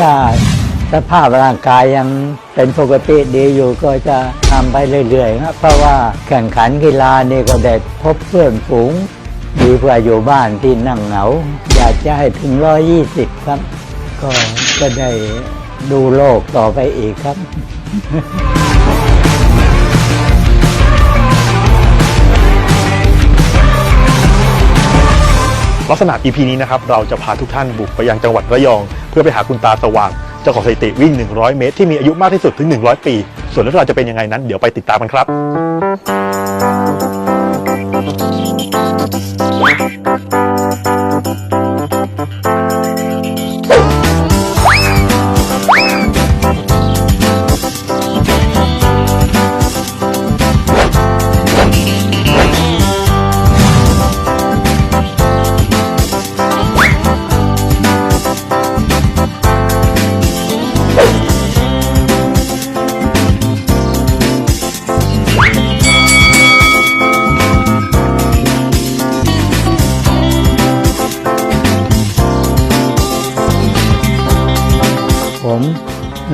ถ้าสภาพร่างกายยังเป็นปกติดีอยู่ก็จะทำไปเรื่อยๆครับเพราะว่าแข่งขันกีฬานี่ก็ได้พบเพื่อนฝูงดีกว่าอยู่บ้านที่นั่งเหงา อยากจะให้ถึงร้อยี่สิบครับ ก็จะได้ดูโลกต่อไปอีกครับลักษณะ EP นี้นะครับ เราจะพาทุกท่านบุกไปยังจังหวัดระยอง พื่อไปหาคุณตาสว่างเจ้าของสถิติวิ่ง 100 เมตร ที่มีอายุมากที่สุดถึง 100 ปี ส่วนเรื่องราวจะเป็นยังไงนั้นเดี๋ยวไปติดตามกันครับผม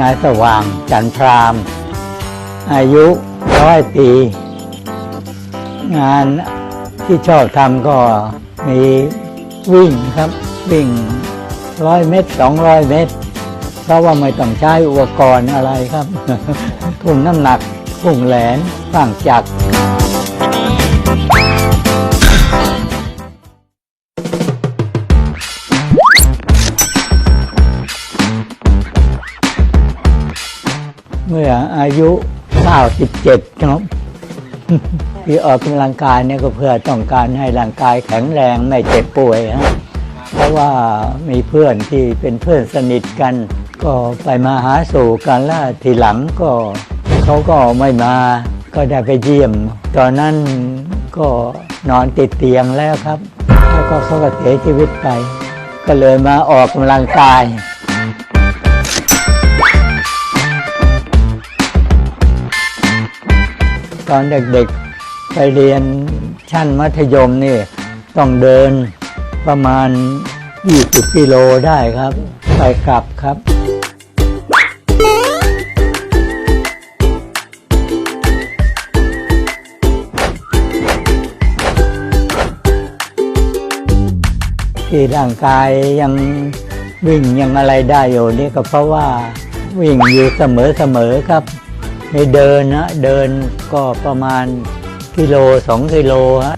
นายสว่างจันทรามอายุร้อยปี งานที่ชอบทำก็มีวิ่งครับ วิ่งร้อยเมตรสองร้อยเมตร เพราะว่าไม่ต้องใช้อุปกรณ์อะไรครับทุ่งน้ำหนักทุ่งแหลนสร้างจักร มื่ออายุ97ครับที่ออกกำลังกายเนี่ยก็เพื่อต้องการให้ร่างกายแข็งแรงไม่เจ็บป่วยฮะเพราะว่ามีเพื่อนที่เป็นเพื่อนสนิทกัน ก็ไปมาหาสู่กันแล้วทีหลังก็เขาก็ไม่มาก็ได้ไปเยี่ยม ตอนนั้นก็นอนติดเตียงแล้วครับ แล้วก็เขาก็เสียชีวิตไป ก็เลยมาออกกำลังกาย อนเด็กๆ ไปเรียนชั้นมัธยมนี่ต้องเดินประมาณ 20 กิโลได้ครับ ไปกลับครับที่ร่างกายยังวิ่งยังอะไรได้อยู่นี่ก็เพราะว่าวิ่งอยู่เสมอๆครับ ในเดินนะเดินก็ประมาณกิโลสองกิโลฮะ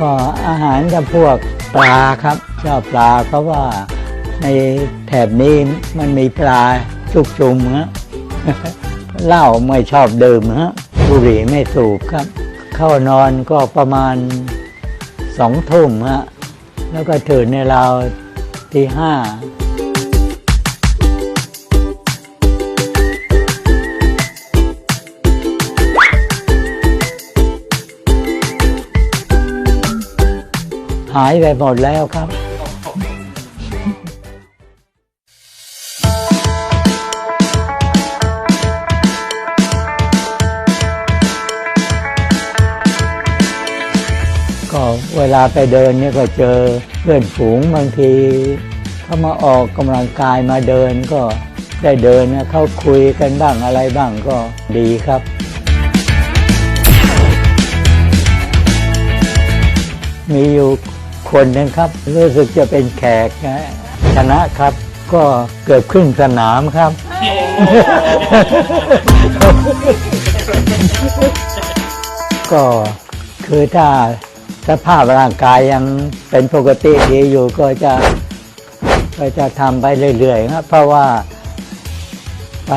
ก็อาหารจะพวกปลาครับชอบปลาเพราะว่าในแถบนี้มันมีปลาชุกชุมฮะเหล้าไม่ชอบดื่มฮะบุหรี่ไม่สูบครับ เข้านอนก็ประมาณสองทุ่มฮะแล้วก็ตื่นในราวที่ห้า หายไปหมดแล้วครับก็เวลาไปเดินเนี่ยก็เจอเพื่อนฝูงบางทีเขามาออกกำลังกายมาเดินก็ได้เดินนะเขาคุยกันบ้างอะไรบ้างก็ดีครับ มีอยู่ คนนึงครับ รู้สึกจะเป็นแขกนะชนะครับก็เกือบครึ่งสนามครับ ก็คือถ้าสภาพร่างกายยังเป็นปกติดีอยู่ก็จะก็จะทำไปเรื่อยๆครับเพราะว่า ไป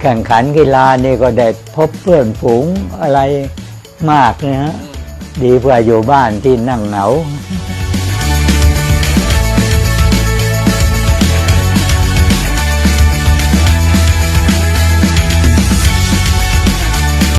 แข่งขันกีฬานี่ก็ได้พบเพื่อนฝูงอะไรมากนะฮะดีกว่าอยู่บ้านที่นั่งเหงา